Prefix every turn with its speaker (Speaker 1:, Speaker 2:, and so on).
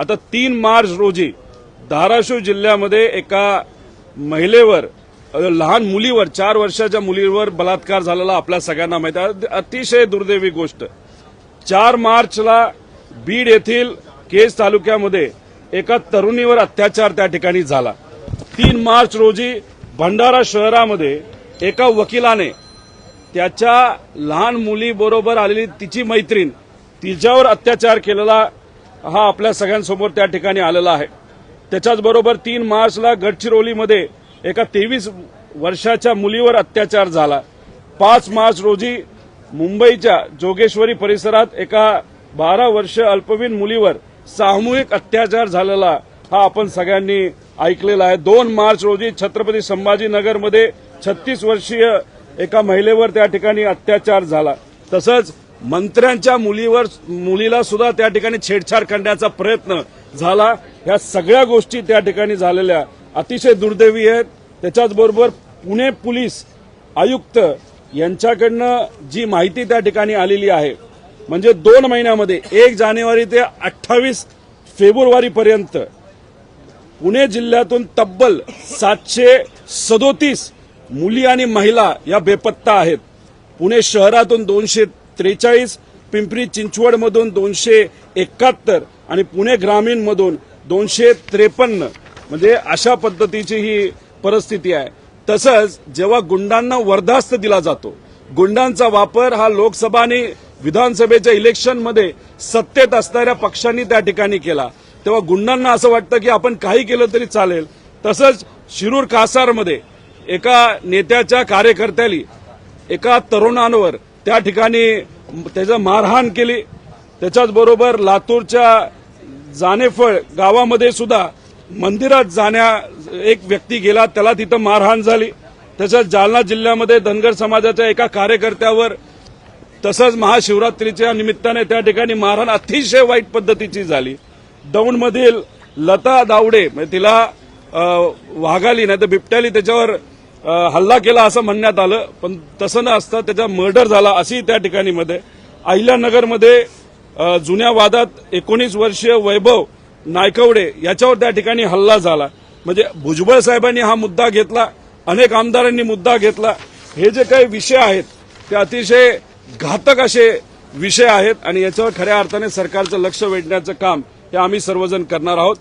Speaker 1: आता तीन मार्च रोजी धाराशिव जिल्ह्यामध्ये एका महिलेवर लहान मुलीवर चार वर्षाच्या मुलीवर बलात्कार झालेला आपल्या सगळ्यांना माहिती आहे. अतिशय दुर्दैवी गोष्ट. चार मार्चला बीड येथील केज तालुक्यामध्ये एका तरुणीवर अत्याचार त्या ठिकाणी झाला. तीन मार्च रोजी भंडारा शहरामध्ये एका वकिलाने त्याच्या लहान मुलीबरोबर आलेली तिची मैत्रीण तिच्यावर अत्याचार केलेला हा आपल्या सगळ्यांसमोर त्या ठिकाणी आलेला आहे. त्याच्याचबरोबर तीन मार्चला गडचिरोलीमध्ये एका तेवीस वर्षाच्या मुलीवर अत्याचार झाला. पाच मार्च रोजी मुंबईच्या जोगेश्वरी परिसरात एका बारा वर्ष अल्पवयीन मुलीवर सामूहिक अत्याचार झालेला हा आपण सगळ्यांनी ऐकलेला आहे. दोन मार्च रोजी छत्रपती संभाजीनगरमध्ये छत्तीस वर्षीय एका महिलेवर त्या ठिकाणी अत्याचार झाला. तसंच मंत्र्यांच्या मुलीवर मुलीला सुद्धा त्या ठिकाणी छेडछाड करण्याचा प्रयत्न झाला. ह्या सगळ्या गोष्टी त्या ठिकाणी झालेल्या अतिशय दुर्दैवी आहेत. त्याच्याचबरोबर पुणे पोलीस आयुक्त यांच्याकडनं जी माहिती त्या ठिकाणी आलेली आहे म्हणजे दोन महिन्यामध्ये एक जानेवारी ते अठ्ठावीस फेब्रुवारीपर्यंत पुणे जिल्ह्यातून तब्बल सातशे सदोतीस मुली आणि महिला या बेपत्ता आहेत. पुणे शहरातून दोनशे त्रेचाळीस पिंपरी चिंचवडमधून दोनशे एकाहत्तर आणि पुणे ग्रामीणमधून दोनशे त्रेपन्न. म्हणजे अशा पद्धतीची ही परिस्थिती आहे. तसंच जेव्हा गुंडांना वर्धास्त दिला जातो गुंडांचा वापर हा लोकसभा आणि विधानसभेच्या इलेक्शनमध्ये सत्तेत असणाऱ्या पक्षांनी त्या ठिकाणी केला. तेव्हा गुंडांना असं वाटतं की आपण काही केलं तरी चालेल. तसंच शिरूर कासारमध्ये एका नेत्याच्या कार्यकर्त्याली एका तरुणांवर त्या ठिकाणी त्याचं मारहाण केली. त्याच्याचबरोबर लातूरच्या जानेफळ गावामध्ये सुद्धा मंदिरात जाण्या एक व्यक्ती गेला त्याला तिथं मारहाण झाली. तसंच जालना जिल्ह्यामध्ये धनगर समाजाच्या एका कार्यकर्त्यावर तसंच महाशिवरात्रीच्या निमित्ताने त्या ठिकाणी मारहाण अतिशय वाईट पद्धतीची झाली. दौंडमधील लता दावडे म्हणजे तिला वाघाली नाही तर बिबट्याली त्याच्यावर हल्ला केला असं म्हणण्यात आलं पण तसं न असता त्याचा मर्डर झाला अशी त्या ठिकाणी मध्ये अहिल्यानगरमध्ये जुन्या वादात एकोणीस वर्षीय वैभव नायकवडे याच्यावर त्या ठिकाणी हल्ला झाला. म्हणजे भुजबळ साहेबांनी हा मुद्दा घेतला अनेक आमदारांनी मुद्दा घेतला. हे जे काही विषय आहेत ते अतिशय घातक असे विषय आहेत आणि याच्यावर खऱ्या अर्थाने सरकारचं लक्ष वेधण्याचं काम हे आम्ही सर्वजण करणार आहोत.